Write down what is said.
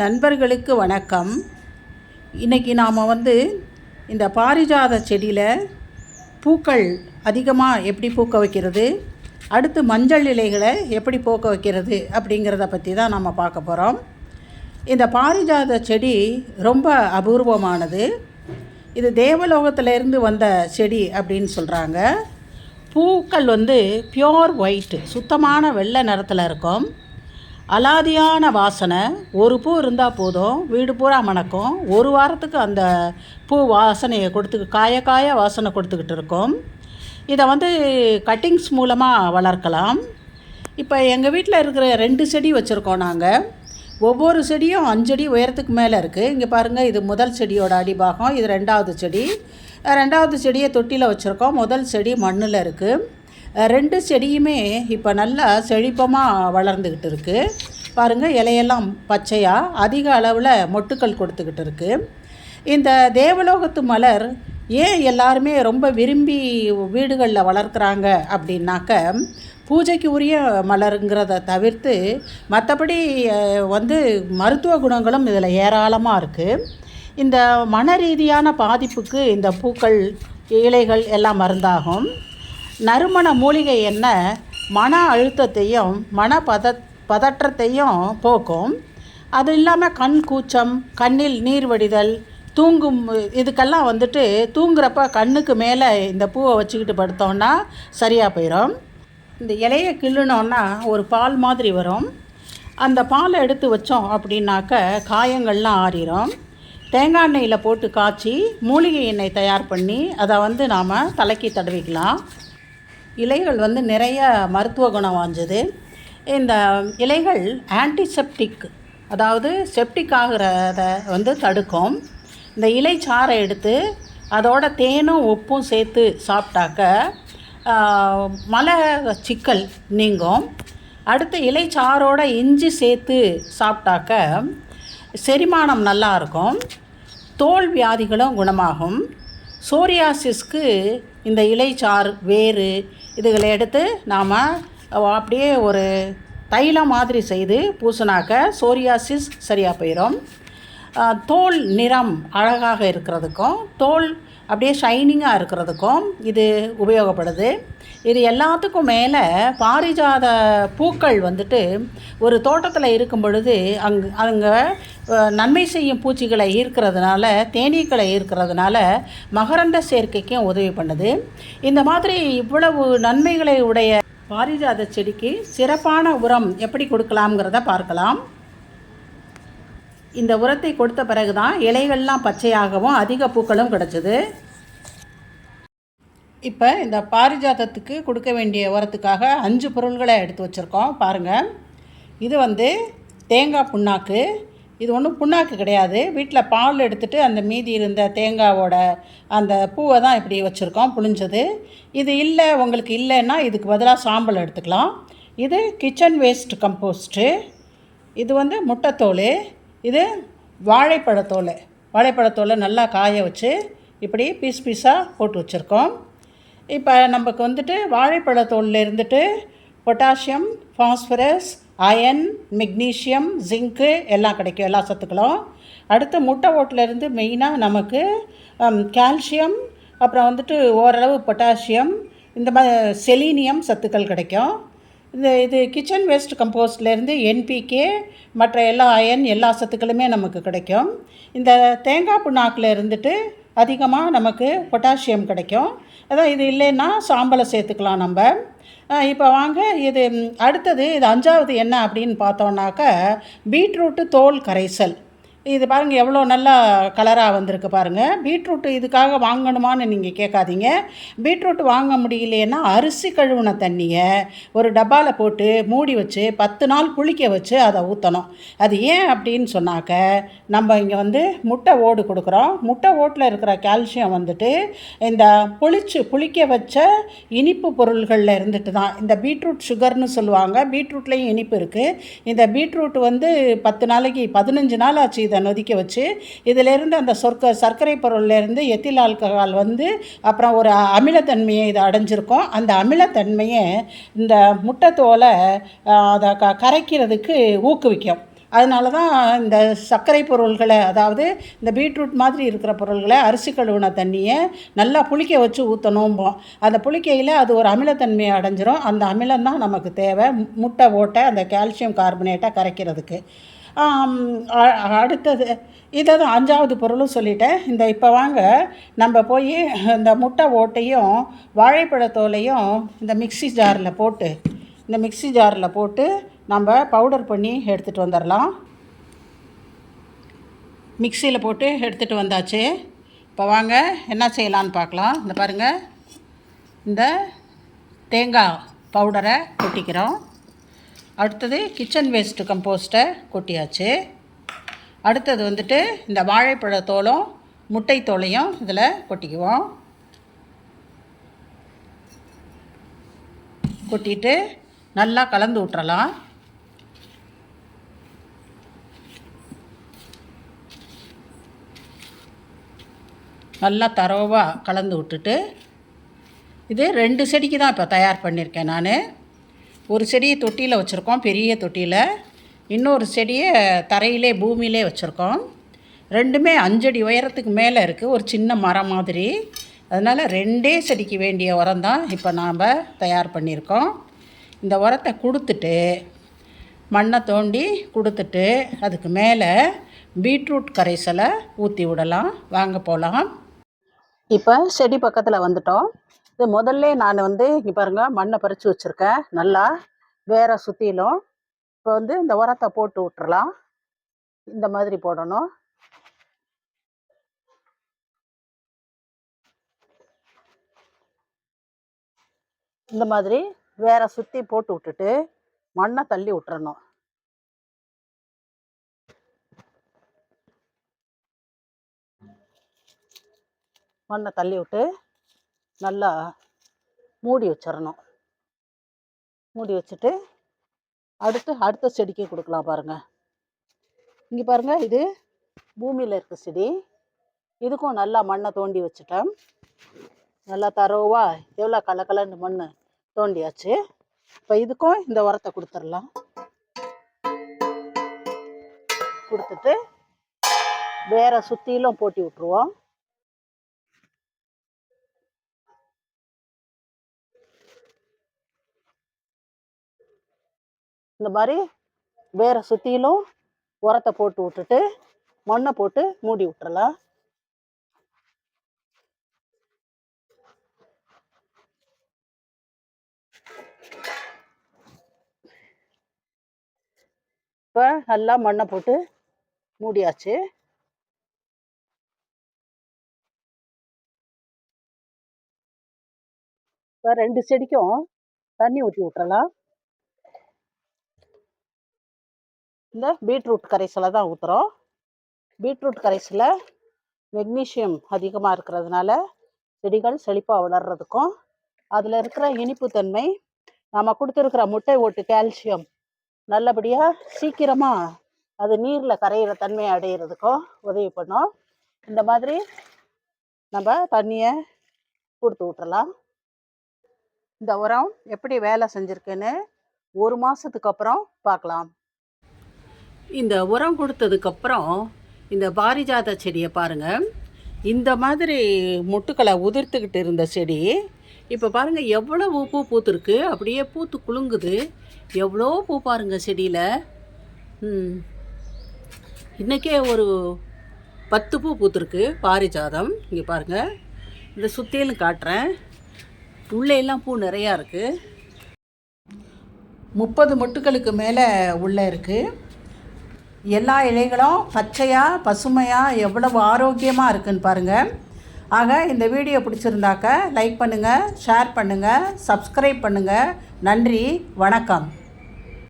நண்பர்களுக்கு வணக்கம். இன்றைக்கி நாம் வந்து இந்த பாரிஜாத செடியில் பூக்கள் அதிகமாக எப்படி பூக்க வைக்கிறது அடுத்து மஞ்சள் இலைகளை எப்படி பூக்க வைக்கிறது அப்படிங்கிறத பற்றி தான் நம்ம பார்க்க போகிறோம் இந்த பாரிஜாத செடி ரொம்ப அபூர்வமானது. இது தேவலோகத்திலேருந்து வந்த செடி அப்படின்னு சொல்கிறாங்க பூக்கள் வந்து பியோர் ஒயிட்டு சுத்தமான வெள்ளை நிறத்தில் இருக்கும். அலாதியான வாசனை. ஒரு பூ இருந்தால் போதும். வீடு பூரா மணக்கும். ஒரு வாரத்துக்கு அந்த பூ வாசனையை கொடுத்து காய காய வாசனை கொடுத்துக்கிட்டு இருக்கோம். இதை வந்து கட்டிங்ஸ் மூலமாக வளர்க்கலாம். இப்போ எங்கள் வீட்டில் இருக்கிற ரெண்டு செடி வச்சுருக்கோம் நாங்கள் ஒவ்வொரு செடியும் அஞ்சடி உயரத்துக்கு மேலே இருக்குது இங்கே பாருங்கள் இது முதல் செடியோட அடிபாகம். இது ரெண்டாவது செடி. ரெண்டாவது செடியை தொட்டியில் வச்சுருக்கோம். முதல் செடி மண்ணில் இருக்குது ரெண்டு செடியுமே இப்போ நல்லா செழிப்பமாக வளர்ந்துக்கிட்டு இருக்குது பாருங்கள் இலையெல்லாம் பச்சையாக அதிக அளவில் மொட்டுக்கள் கொடுத்துக்கிட்டு இருக்குது இந்த தேவலோகத்து மலர் ஏன் எல்லாருமே ரொம்ப விரும்பி வீடுகளில் வளர்க்குறாங்க அப்படின்னாக்க பூஜைக்கு உரிய மலருங்கிறத தவிர்த்து மற்றபடி வந்து மருத்துவ குணங்களும் இதில் ஏராளமாக இருக்குது இந்த மன ரீதியான பாதிப்புக்கு இந்த பூக்கள் இலைகள் எல்லாம் மருந்தாகும். நறுமண மூலிகை எண்ணெய் மன அழுத்தத்தையும் மன பத பதற்றத்தையும் போக்கும். அது இல்லாமல் கண் கூச்சம் கண்ணில் நீர் வடிதல் தூங்கும் இதுக்கெல்லாம் வந்துட்டு தூங்குறப்ப கண்ணுக்கு மேலே இந்த பூவை வச்சுக்கிட்டு படுத்தோம்னா சரியாக போயிடும் இந்த இலையை கிள்ளுனோன்னா ஒரு பால் மாதிரி வரும். அந்த பாலை எடுத்து வச்சோம் அப்படின்னாக்க காயங்கள்லாம் ஆறிடும் தேங்காய் எண்ணெயில் போட்டு காய்ச்சி மூலிகை எண்ணெய் தயார் பண்ணி அதை வந்து நாம் தலைக்கு தடவிக்கலாம். இலைகள் வந்து நிறைய மருத்துவ குணம் வாஞ்சது. இந்த இலைகள் ஆன்டிசெப்டிக் அதாவது செப்டிக் ஆகிறத வந்து தடுக்கும். இந்த இலை சாறை எடுத்து அதோட தேனும் உப்பும் சேர்த்து சாப்பிட்டாக்க மலை சிக்கல் நீங்கும். அடுத்து இலை சாரோட இஞ்சி சேர்த்து சாப்பிட்டாக்க செரிமானம் நல்லா இருக்கும். தோல் வியாதிகளும் குணமாகும். சோரியாசிஸ்க்கு இந்த இலைச்சார் வேறு இதுகளை எடுத்து நாம் அப்படியே ஒரு தைலம் மாதிரி செய்து பூசினாக்க சோரியாசிஸ் சரியாக போயிடும் தோல் நிறம் அழகாக இருக்கிறதுக்கும் தோல் அப்படியே ஷைனிங்காக இருக்கிறதுக்கும் இது உபயோகப்படுது. இது எல்லாத்துக்கும் மேலே பாரிஜாத பூக்கள் வந்துட்டு ஒரு தோட்டத்தில் இருக்கும் பொழுது அங் அங்கே நன்மை செய்யும் பூச்சிகளை ஈர்க்கிறதுனால தேனீக்களை ஈர்க்கிறதுனால மகரந்த சேர்க்கைக்கும் உதவி பண்ணுது. இந்த மாதிரி இவ்வளவு நன்மைகளை உடைய பாரிஜாத செடிக்கு சிறப்பான உரம் எப்படி கொடுக்கலாம்ங்கிறத பார்க்கலாம். இந்த உரத்தை கொடுத்த பிறகு தான் இலைகள்லாம் பச்சையாகவும் அதிக பூக்களும் கிடச்சிது. இப்போ இந்த பாரிஜாதத்துக்கு கொடுக்க வேண்டிய உரத்துக்காக அஞ்சு பொருள்களை எடுத்து வச்சுருக்கோம். பாருங்கள் இது வந்து தேங்காய் புண்ணாக்கு. இது ஒன்றும் புண்ணாக்கு கிடையாது. வீட்டில் பால் எடுத்துகிட்டு அந்த மீதி இருந்த தேங்காவோட அந்த பூவை தான் இப்படி வச்சுருக்கோம் புழிஞ்சது. இது இல்லை உங்களுக்கு இல்லைன்னா இதுக்கு பதிலாக சாம்பல் எடுத்துக்கலாம். இது கிச்சன் வேஸ்ட் கம்போஸ்ட்டு. இது வந்து முட்டைத்தோல். இது வாழைப்பழத்தோல். வாழைப்பழத்தோலை நல்லா காய வச்சு இப்படி பீஸ் பீஸாக போட்டு வச்சுருக்கோம். இப்போ நமக்கு வந்துட்டு வாழைப்பழத்தோலில் இருந்துட்டு potassium phosphorus iron magnesium zinc எல்லாம் கிடைக்கும் எல்லா சத்துக்களும். அடுத்து முட்டை ஓட்டிலேருந்து மெயினாக நமக்கு கால்சியம் அப்புறம் வந்துட்டு ஓரளவு பொட்டாசியம் இந்த மாதிரி செலீனியம் சத்துக்கள் கிடைக்கும். இந்த இது கிச்சன் வேஸ்ட் கம்போஸ்ட்லேருந்து என்பிகே மற்ற எல்லா அயன் எல்லா சத்துக்களுமே நமக்கு கிடைக்கும். இந்த தேங்காய் புண்ணாக்கில் இருந்துட்டு அதிகமாக நமக்கு பொட்டாசியம் கிடைக்கும். அதான் இது இல்லைன்னா சாம்பலை சேர்த்துக்கலாம் நம்ம. இப்போ வாங்க இது அடுத்தது இது அஞ்சாவது என்ன அப்படின்னு பார்த்தோன்னாக்க பீட்ரூட்டு தோல் கரைசல். இது பாருங்கள் எவ்வளோ நல்லா கலராக வந்திருக்கு பாருங்கள் பீட்ரூட் இதுக்காக வாங்கணுமான்னு நீங்கள் கேட்காதீங்க. பீட்ரூட் வாங்க முடியலையேன்னா அரிசி கழுவுன தண்ணியை ஒரு டப்பாவில் போட்டு மூடி வச்சு பத்து நாள் புளிக்க வச்சு அதை ஊற்றணும் அது ஏன் அப்படின்னு சொன்னாக்க நம்ம இங்கே வந்து முட்டை ஓடு கொடுக்குறோம். முட்டை ஓட்டில் இருக்கிற கால்சியம் வந்துட்டு இந்த புளிச்சு புளிக்க வச்ச இனிப்பு பொருள்களில் இருந்துட்டு தான். இந்த பீட்ரூட் சுகர்னு சொல்லுவாங்க. பீட்ரூட்லேயும் இனிப்பு இருக்குது இந்த பீட்ரூட் வந்து பத்து நாளைக்கு பதினஞ்சு நாள் ஆச்சு. இதை நொதிக்க வச்சு இதிலேருந்து அந்த சொற்க சர்க்கரை பொருள்லேருந்து எத்தில் ஆல்கஹால் வந்து அப்புறம் ஒரு அமிலத்தன்மையை இது அடைஞ்சிருக்கும். அந்த அமிலத்தன்மையை இந்த முட்டைத்தோலை தோலை அதை க கரைக்கிறதுக்கு ஊக்குவிக்கும். அதனால தான் இந்த சர்க்கரை பொருள்களை அதாவது இந்த பீட்ரூட் மாதிரி இருக்கிற பொருள்களை அரிசி கழுவுன தண்ணியை நல்லா புளிக்க வச்சு ஊற்றணும்போம் அந்த புளிக்கையில் அது ஒரு அமிலத்தன்மையை அடைஞ்சிரும். அந்த அமிலம் தான் நமக்கு தேவை. முட்டை ஓட்டை அந்த கால்சியம் கார்பனேட்டை கரைக்கிறதுக்கு. அடுத்தது இதை தான் அஞ்சாவது பொருளும் சொல்லிட்டேன். இந்த இப்போ வாங்க நம்ம போய் இந்த முட்டை ஓட்டையும் வாழைப்பழத்தோலையும் இந்த மிக்ஸி ஜாரில் போட்டு இந்த மிக்ஸி ஜாரில் போட்டு நம்ம பவுடர் பண்ணி எடுத்துகிட்டு வந்துடலாம் மிக்சியில் போட்டு எடுத்துகிட்டு வந்தாச்சு. இப்போ வாங்க என்ன செய்யலான்னு பார்க்கலாம் இந்த பாருங்கள் இந்த தேங்காய் பவுடரை கொட்டிக்கிறோம். அடுத்தது கிச்சன் வேஸ்ட்டு கம்போஸ்ட்டை கொட்டியாச்சு. அடுத்தது வந்துட்டு இந்த வாழைப்பழ தோலும் முட்டை தோலையும் இதில் கொட்டிக்குவோம். கொட்டிட்டு நல்லா கலந்து விட்டுறலாம் நல்லா தரோவாக கலந்து விட்டுட்டு இது ரெண்டு செடிக்கு தான் இப்போ தயார் பண்ணியிருக்கேன் நான். ஒரு செடியை தொட்டியில் வச்சுருக்கோம் பெரிய தொட்டியில். இன்னொரு செடியை தரையிலே பூமியிலே வச்சுருக்கோம். ரெண்டுமே அஞ்சடி உயரத்துக்கு மேலே இருக்குது ஒரு சின்ன மரம் மாதிரி. அதனால் ரெண்டே செடிக்கு வேண்டிய உரம் தான் இப்போ நாம் தயார் பண்ணியிருக்கோம். இந்த உரத்தை கொடுத்துட்டு மண்ணை தோண்டி கொடுத்துட்டு அதுக்கு மேலே பீட்ரூட் கரைசலை ஊற்றி விடலாம். வாங்க போகலாம் இப்போ செடி பக்கத்தில் வந்துட்டோம். இது முதல்ல நான் வந்து இங்கே பாருங்கள் மண்ணை பறித்து வச்சுருக்கேன். நல்லா வேற சுற்றிலும் இப்போ வந்து இந்த உரத்தை போட்டு விட்டுறலாம் இந்த மாதிரி போடணும். இந்த மாதிரி வேற சுற்றி போட்டு விட்டுட்டு மண்ணை தள்ளி விட்டுறணும். மண்ணை தள்ளி விட்டு நல்லா மூடி வச்சிடணும் மூடி வச்சுட்டு அடுத்து அடுத்த செடிக்கு கொடுக்கலாம் பாருங்கள் இங்கே பாருங்கள் இது பூமியில் இருக்க செடி. இதுக்கும் நல்லா மண்ணை தோண்டி வச்சுட்டேன். நல்லா தரோவா எவ்வளோ கலக்கலன்னு மண் தோண்டியாச்சு. இப்போ இதுக்கும் இந்த உரத்தை கொடுத்துடலாம். கொடுத்துட்டு வேற சுற்றிலும் போட்டி விட்டுருவோம். இந்த மாதிரி வேரை சுற்றிலும் உரத்தை போட்டு விட்டுட்டு மண்ணை போட்டு மூடி விட்டுறலாம். இப்போ நல்லா மண்ணை போட்டு மூடியாச்சு. இப்போ ரெண்டு செடிக்கும் தண்ணி ஊற்றி விட்டுறலாம். இந்த பீட்ரூட் கரைசலை தான் ஊற்றுறோம் பீட்ரூட் கரைசலில் மெக்னீஷியம் அதிகமாக இருக்கிறதுனால செடிகள் செழிப்பாக வளர்றதுக்கும் அதில் இருக்கிற இனிப்புத்தன்மை நாம் கொடுத்துருக்கிற முட்டை ஓட்டு கால்சியம் நல்லபடியாக சீக்கிரமாக அது நீரில் கரையிற தன்மையை அடையிறதுக்கும் உதவி பண்ணும். இந்த மாதிரி நம்ம தண்ணியை கொடுத்து விட்டுறலாம் இந்த உரம் எப்படி வேலை செஞ்சுருக்குன்னு ஒரு மாதத்துக்கு அப்புறம் பார்க்கலாம் இந்த உரம் கொடுத்ததுக்கப்புறம் இந்த பாரிஜாத செடியை பாருங்கள் இந்த மாதிரி மொட்டுக்களை உதிர்த்துக்கிட்டு இருந்த செடி இப்போ பாருங்கள் எவ்வளோ பூ பூத்துருக்கு. அப்படியே பூத்து குலுங்குது. எவ்வளோ பூ பாருங்கள் செடியில். இன்றைக்கே இன்னைக்கே ஒரு பத்து பூ பூத்துருக்கு பாரிஜாதம். இங்கே பாருங்கள் இந்த சுற்றிலும் காட்டுறேன். உள்ளே எல்லாம் பூ நிறையா இருக்குது முப்பது மொட்டுக்களுக்கு மேலே உள்ளே இருக்குது எல்லா இலைகளும் பச்சையாக பசுமையாக எவ்வளவு ஆரோக்கியமாக இருக்குன்னு பாருங்கள் ஆக இந்த வீடியோ பிடிச்சிருந்தாக்க லைக் பண்ணுங்கள் ஷேர் பண்ணுங்கள் சப்ஸ்கிரைப் பண்ணுங்கள் நன்றி வணக்கம்.